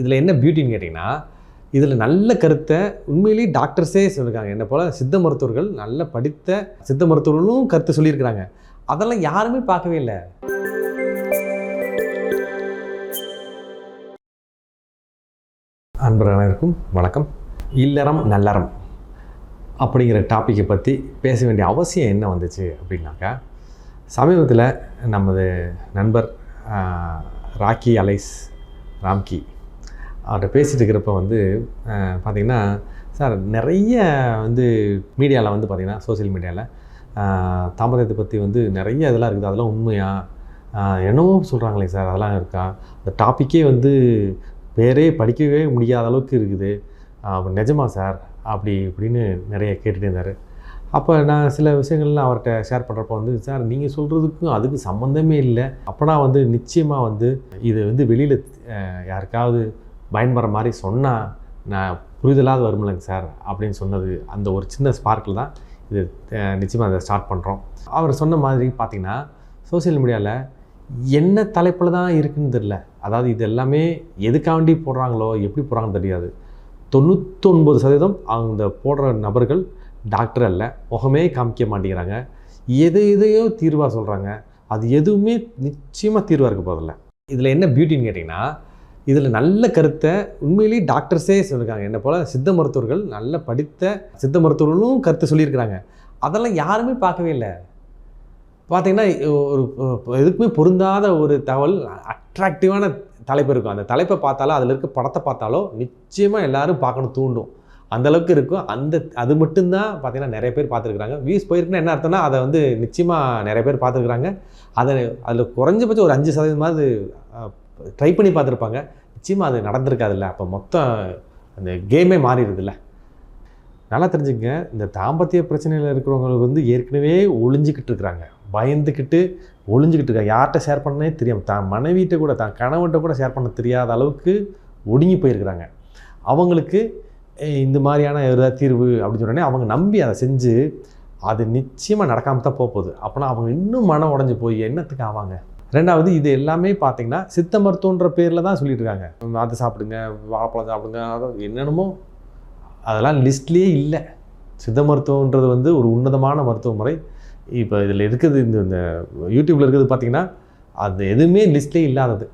இதில் என்ன பியூட்டின்னு கேட்டிங்கன்னா இதில் நல்ல கருத்தை உண்மையிலேயே டாக்டர்ஸே சொல்லியிருக்காங்க என்ன போல் சித்த மருத்துவர்கள் நல்ல படித்த சித்த மருத்துவர்களும் கருத்து சொல்லியிருக்கிறாங்க. அதெல்லாம் யாருமே பார்க்கவே இல்லை. அன்பர் அனைவருக்கும் வணக்கம். இல்லறம் நல்லறம் அப்படிங்கிற டாப்பிக்கை பற்றி பேச வேண்டிய அவசியம் என்ன வந்துச்சு அப்படின்னாக்கா சமீபத்தில் நமது நண்பர் ராக்கி அலைஸ் ராம்கி அவர்கிட்ட பேசிகிட்டு இருக்கிறப்ப வந்து பார்த்திங்கன்னா பார்த்தீங்கன்னா சார் நிறைய வந்து மீடியாவில் வந்து பார்த்திங்கன்னா சோஷியல் மீடியாவில் தாம்பரத்தை பற்றி வந்து நிறைய இதெல்லாம் இருக்குது. அதெல்லாம் உண்மையா? என்னவோ சொல்கிறாங்களே சார் அதெல்லாம் இருக்கா? அந்த டாப்பிக்கே வந்து பேரே படிக்கவே முடியாத அளவுக்கு இருக்குது. நிஜமா சார்? அப்படி இப்படின்னு நிறைய கேட்டுகிட்டே இருந்தார். அப்போ நான் சில விஷயங்கள்லாம் அவர்கிட்ட ஷேர் பண்ணுறப்ப வந்து சார் நீங்கள் சொல்கிறதுக்கும் அதுக்கு சம்மந்தமே இல்லை. அப்போனா வந்து நிச்சயமாக வந்து இது வந்து வெளியில் யாருக்காவது பயன்படுற மாதிரி சொன்னால் நான் புரிதலாவது வருமில்லைங்க சார் அப்படின்னு சொன்னது அந்த ஒரு சின்ன ஸ்பார்க்கில் தான் இது நிச்சயமாக அதை ஸ்டார்ட் பண்ணுறோம் அவர் சொன்ன மாதிரி பார்த்தீங்கன்னா சோஷியல் மீடியாவில் என்ன தலைப்பில் தான் இருக்குன்னு தெரில அதாவது இது எல்லாமே எதுக்காண்டி போடுறாங்களோ எப்படி போடுறாங்கன்னு தெரியாது. தொண்ணூத்தொன்பது சதவீதம் அந்த போடுற நபர்கள் டாக்டர் அல்ல. முகமே காமிக்க மாட்டேங்கிறாங்க. எது எதையோ தீர்வாக சொல்கிறாங்க அது எதுவுமே நிச்சயமாக தீர்வாக இருக்க போதில்லை இதில் என்ன பியூட்டின்னு கேட்டிங்கன்னா இதில் நல்ல கருத்தை உண்மையிலேயே டாக்டர்ஸே சொல்லியிருக்காங்க. என்ன போல் சித்த மருத்துவர்கள் நல்ல படித்த சித்த மருத்துவர்களும் கருத்து சொல்லியிருக்கிறாங்க. அதெல்லாம் யாருமே பார்க்கவே இல்லை. பார்த்திங்கன்னா ஒரு எதுக்குமே பொருந்தாத ஒரு தகவல் அட்ராக்டிவான தலைப்பு இருக்கும். அந்த தலைப்பை பார்த்தாலோ அதில் இருக்க படத்தை பார்த்தாலோ நிச்சயமாக எல்லோரும் பார்க்கணும் தூண்டும். அந்தளவுக்கு இருக்கும். அந்த அது மட்டும்தான் பார்த்திங்கன்னா நிறைய பேர் பார்த்துருக்குறாங்க. வியூஸ் போயிருக்குன்னா என்ன அர்த்தம்னா அதை வந்து நிச்சயமாக நிறைய பேர் பார்த்துருக்குறாங்க. அதை அதில் குறைஞ்சபட்சம் ஒரு அஞ்சு சதவீதமாவது ட்ரை பண்ணி பார்த்துருப்பாங்க. நிச்சயமாக அது நடந்திருக்காதுல்ல. அப்போ மொத்தம் அந்த கேமே மாறிடுதுல்ல. நல்லா தெரிஞ்சுக்கங்க. இந்த தாம்பத்திய பிரச்சனையில் இருக்கிறவங்களுக்கு வந்து ஏற்கனவே ஒளிஞ்சிக்கிட்டு இருக்கிறாங்க. பயந்துக்கிட்டு ஒளிஞ்சிக்கிட்டு இருக்காங்க. யார்கிட்ட ஷேர் பண்ணனே தெரியாமல் தான் மனைவிட்ட கூட தான் கணவன்கிட்ட கூட ஷேர் பண்ண தெரியாத அளவுக்கு ஒடுங்கி போயிருக்கிறாங்க. அவங்களுக்கு இந்த மாதிரியான ஏதாவது தீர்வு அப்படின்னு சொன்னோடனே அவங்க நம்பி அதை செஞ்சு அது நிச்சயமாக நடக்காமல் தான் போக போகுது. அப்போனா அவங்க இன்னும் மனம் உடஞ்சி போய் என்னத்துக்கு ஆவாங்க? ரெண்டாவது இது எல்லாமே பார்த்தீங்கன்னா சித்த மருத்துவன்ற பேரில் தான் சொல்லிட்டு இருக்காங்க அதை சாப்பிடுங்க வாழைப்பழம் சாப்பிடுங்க அதாவது என்னென்னமோ அதெல்லாம் லிஸ்ட்லேயே இல்லை. சித்த மருத்துவன்றது வந்து ஒரு உன்னதமான மருத்துவ முறை. இப்போ இதில் இருக்குது இந்த இந்த யூடியூப்பில் இருக்கிறது பார்த்தீங்கன்னா அது எதுவுமே லிஸ்ட்லேயே இல்லாதது.